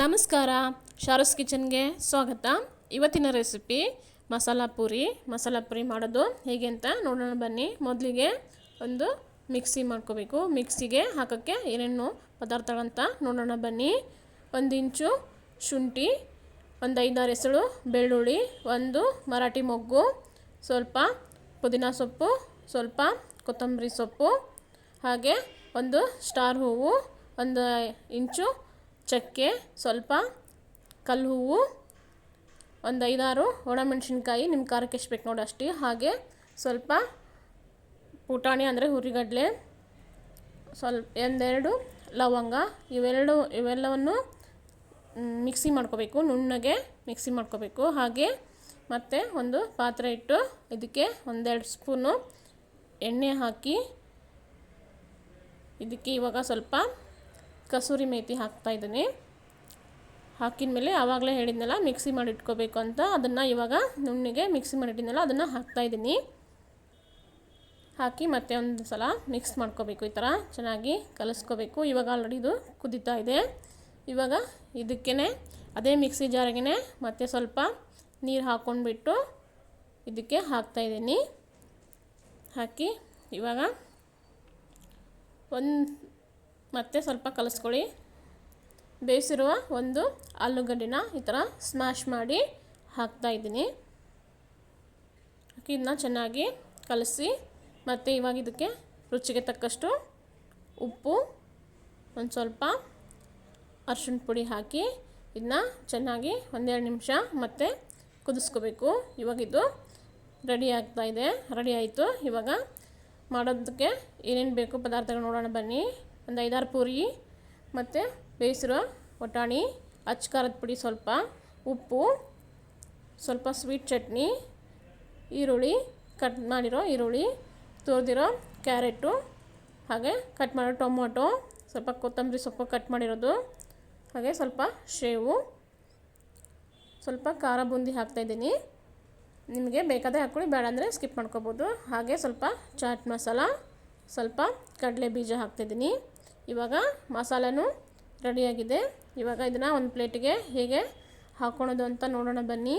ನಮಸ್ಕಾರ, ಶಾರಸ್ ಕಿಚನ್ಗೆ ಸ್ವಾಗತ. ಇವತ್ತಿನ ರೆಸಿಪಿ ಮಸಾಲ ಪೂರಿ. ಮಸಾಲ ಪೂರಿ ಮಾಡೋದು ಹೇಗೆ ಅಂತ ನೋಡೋಣ ಬನ್ನಿ. ಮೊದಲಿಗೆ ಒಂದು ಮಿಕ್ಸಿ ಮಾಡ್ಕೋಬೇಕು. ಮಿಕ್ಸಿಗೆ ಹಾಕೋಕ್ಕೆ ಏನೇನು ಪದಾರ್ಥಗಳಂತ ನೋಡೋಣ ಬನ್ನಿ. ಒಂದು ಇಂಚು ಶುಂಠಿ, ಒಂದು ಐದಾರು ಹೆಸಳು ಬೆಳ್ಳುಳ್ಳಿ, ಒಂದು ಮರಾಠಿ ಮೊಗ್ಗು, ಸ್ವಲ್ಪ ಪುದೀನ ಸೊಪ್ಪು, ಸ್ವಲ್ಪ ಕೊತ್ತಂಬರಿ ಸೊಪ್ಪು, ಹಾಗೆ ಒಂದು ಸ್ಟಾರ್ ಹೂವು, ಒಂದು ಇಂಚು ಚಕ್ಕೆ, ಸ್ವಲ್ಪ ಕಲ್ಲು ಹೂವು ಒಂದು ಐದಾರು ಒಣಮೆಣಸಿನ್ಕಾಯಿ ನಿಮ್ಮ ಖಾರಕ್ಕೆ ಎಷ್ಟು ಬೇಕು ನೋಡಿ ಅಷ್ಟೇ. ಹಾಗೆ ಸ್ವಲ್ಪ ಪುಟಾಣಿ ಅಂದರೆ ಹುರಿಗಡಲೆ, ಸ್ವಲ್ಪ ಒಂದೆರಡು ಲವಂಗ, ಇವೆರಡು, ಇವೆಲ್ಲವನ್ನು ಮಿಕ್ಸಿ ಮಾಡ್ಕೋಬೇಕು. ನುಣ್ಣಗೆ ಮಿಕ್ಸಿ ಮಾಡ್ಕೋಬೇಕು. ಹಾಗೆ ಮತ್ತು ಒಂದು ಪಾತ್ರೆ ಇಟ್ಟು ಇದಕ್ಕೆ ಒಂದೆರಡು ಸ್ಪೂನು ಎಣ್ಣೆ ಹಾಕಿ ಇದಕ್ಕೆ ಇವಾಗ ಸ್ವಲ್ಪ ಕಸೂರಿ ಮೇಥಿ ಹಾಕ್ತಾಯಿದ್ದೀನಿ ಹಾಕಿದ ಮೇಲೆ ಆವಾಗಲೇ ಹೇಳಿದ್ನಲ್ಲ ಮಿಕ್ಸಿ ಮಾಡಿ ಇಟ್ಕೋಬೇಕು ಅಂತ. ಅದನ್ನು ಇವಾಗ ನುಣ್ಣಿಗೆ ಮಿಕ್ಸಿ ಮಾಡಿಟ್ಟಿದ್ನಲ್ಲ, ಅದನ್ನು ಹಾಕ್ತಾಯಿದ್ದೀನಿ ಹಾಕಿ ಮತ್ತೆ ಒಂದು ಸಲ ಮಿಕ್ಸ್ ಮಾಡ್ಕೋಬೇಕು ಈ ಥರ ಚೆನ್ನಾಗಿ ಕಲಿಸ್ಕೋಬೇಕು. ಇವಾಗ ಆಲ್ರೆಡಿ ಇದು ಕುದೀತಾ ಇದೆ. ಇವಾಗ ಇದಕ್ಕೇ ಅದೇ ಮಿಕ್ಸಿ ಜಾರಿಗೆ ಮತ್ತೆ ಸ್ವಲ್ಪ ನೀರು ಹಾಕ್ಕೊಂಡ್ಬಿಟ್ಟು ಇದಕ್ಕೆ ಹಾಕ್ತಾಯಿದ್ದೀನಿ ಹಾಕಿ ಇವಾಗ ಒಂದು ಮತ್ತೆ ಸ್ವಲ್ಪ ಕಲಿಸ್ಕೊಳ್ಳಿ. ಬೇಯಿಸಿರುವ ಒಂದು ಆಲೂಗಡ್ಡೆನ ಈ ಥರ ಸ್ಮ್ಯಾಶ್ ಮಾಡಿ ಹಾಕ್ತಾಯಿದ್ದೀನಿ ಇದನ್ನ ಚೆನ್ನಾಗಿ ಕಲಸಿ, ಮತ್ತು ಇವಾಗ ಇದಕ್ಕೆ ರುಚಿಗೆ ತಕ್ಕಷ್ಟು ಉಪ್ಪು, ಒಂದು ಸ್ವಲ್ಪ ಅರ್ಶಿಣ ಪುಡಿ ಹಾಕಿ ಇದನ್ನ ಚೆನ್ನಾಗಿ ಒಂದೆರಡು ನಿಮಿಷ ಮತ್ತೆ ಕುದಿಸ್ಕೋಬೇಕು. ಇವಾಗ ಇದು ರೆಡಿ ಆಗ್ತಾ ಇದೆ. ರೆಡಿ ಆಯಿತು. ಇವಾಗ ಮಾಡೋದಕ್ಕೆ ಏನೇನು ಬೇಕು ಪದಾರ್ಥಗಳು ನೋಡೋಣ ಬನ್ನಿ. ಒಂದು ಐದಾರು ಪೂರಿ, ಮತ್ತು ಬೇಯಿಸಿರೋ ಒಟಾಣಿ, ಅಚ್ಚ ಖಾರದ ಪುಡಿ ಸ್ವಲ್ಪ, ಉಪ್ಪು, ಸ್ವಲ್ಪ ಸ್ವೀಟ್ ಚಟ್ನಿ, ಈರುಳ್ಳಿ ಕಟ್ ಮಾಡಿರೋ ಈರುಳ್ಳಿ, ತುರಿದಿರೋ ಕ್ಯಾರೆಟು, ಹಾಗೆ ಕಟ್ ಮಾಡಿರೋ ಟೊಮೊಟೊ, ಸ್ವಲ್ಪ ಕೊತ್ತಂಬರಿ ಸೊಪ್ಪು ಕಟ್ ಮಾಡಿರೋದು, ಹಾಗೆ ಸ್ವಲ್ಪ ಶೇವು ಸ್ವಲ್ಪ ಖಾರ ಬೂಂದಿ ಹಾಕ್ತಾಯಿದ್ದೀನಿ ನಿಮಗೆ ಬೇಕಾದರೆ ಹಾಕ್ಕೊಳ್ಳಿ ಬೇಡ ಅಂದರೆ ಸ್ಕಿಪ್ ಮಾಡ್ಕೋಬೋದು. ಹಾಗೆ ಸ್ವಲ್ಪ ಚಾಟ್ ಮಸಾಲ ಸ್ವಲ್ಪ ಕಡಲೆ ಬೀಜ ಹಾಕ್ತಾಯಿದ್ದೀನಿ ಇವಾಗ ಮಸಾಲೆನೂ ರೆಡಿಯಾಗಿದೆ. ಇವಾಗ ಇದನ್ನು ಒಂದು ಪ್ಲೇಟಿಗೆ ಹೇಗೆ ಹಾಕ್ಕೊಳೋದು ಅಂತ ನೋಡೋಣ ಬನ್ನಿ.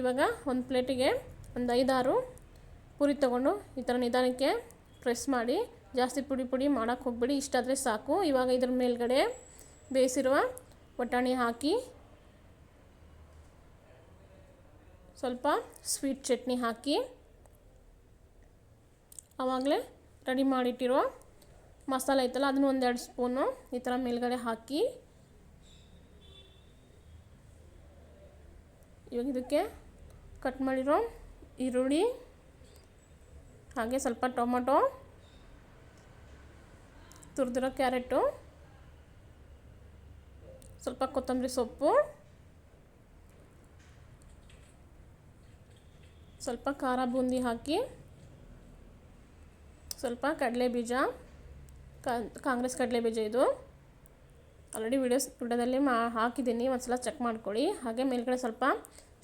ಇವಾಗ ಒಂದು ಪ್ಲೇಟಿಗೆ ಒಂದು ಐದಾರು ಪುರಿ ತೊಗೊಂಡು ಈ ಥರ ನಿಧಾನಕ್ಕೆ ಪ್ರೆಸ್ ಮಾಡಿ. ಜಾಸ್ತಿ ಪುಡಿ ಪುಡಿ ಮಾಡೋಕ್ಕೆ ಹೋಗ್ಬಿಡಿ ಇಷ್ಟಾದರೆ ಸಾಕು. ಇವಾಗ ಇದ್ರ ಮೇಲ್ಗಡೆ ಬೇಯಿಸಿರುವ ಬಟಾಣಿ ಹಾಕಿ, ಸ್ವಲ್ಪ ಸ್ವೀಟ್ ಚಟ್ನಿ ಹಾಕಿ ಆವಾಗಲೇ ರೆಡಿ ಮಾಡಿಟ್ಟಿರೋ ಮಸಾಲೆ ಐತಲ್ಲ, ಅದನ್ನು ಒಂದೆರಡು ಸ್ಪೂನು ಈ ಥರ ಮೇಲ್ಗಡೆ ಹಾಕಿ. ಇವಾಗ ಇದಕ್ಕೆ ಕಟ್ ಮಾಡಿರೋ ಈರುಳ್ಳಿ, ಹಾಗೆ ಸ್ವಲ್ಪ ಟೊಮೊಟೊ, ತುರಿದಿರೋ ಕ್ಯಾರೆಟು, ಸ್ವಲ್ಪ ಕೊತ್ತಂಬರಿ ಸೊಪ್ಪು, ಸ್ವಲ್ಪ ಖಾರ ಬೂಂದಿ ಹಾಕಿ, ಸ್ವಲ್ಪ ಕಡಲೆ ಬೀಜ. ಕಾಂಗ್ರೆಸ್ ಕಡಲೆ ಬೀಜ ಇದು. ಆಲ್ರೆಡಿ ವಿಡಿಯೋಸ್ ವಿಡಿಯೋದಲ್ಲಿ ಮಾ ಹಾಕಿದ್ದೀನಿ ಒಂದು ಸಲ ಚೆಕ್ ಮಾಡ್ಕೊಳ್ಳಿ. ಹಾಗೆ ಮೇಲ್ಗಡೆ ಸ್ವಲ್ಪ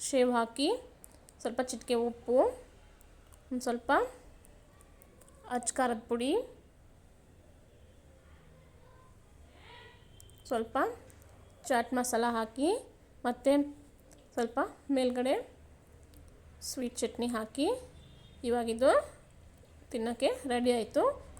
ಶೇವ್ ಹಾಕಿ, ಸ್ವಲ್ಪ ಚಿಟಿಕೆ ಉಪ್ಪು, ಒಂದು ಸ್ವಲ್ಪ ಅಚ್ಚ ಖಾರದ ಪುಡಿ, ಸ್ವಲ್ಪ ಚಾಟ್ ಮಸಾಲ ಹಾಕಿ, ಮತ್ತು ಸ್ವಲ್ಪ ಮೇಲ್ಗಡೆ ಸ್ವೀಟ್ ಚಟ್ನಿ ಹಾಕಿ, ಇವಾಗಿದು ತಿನ್ನೋಕ್ಕೆ ರೆಡಿ ಆಯಿತು.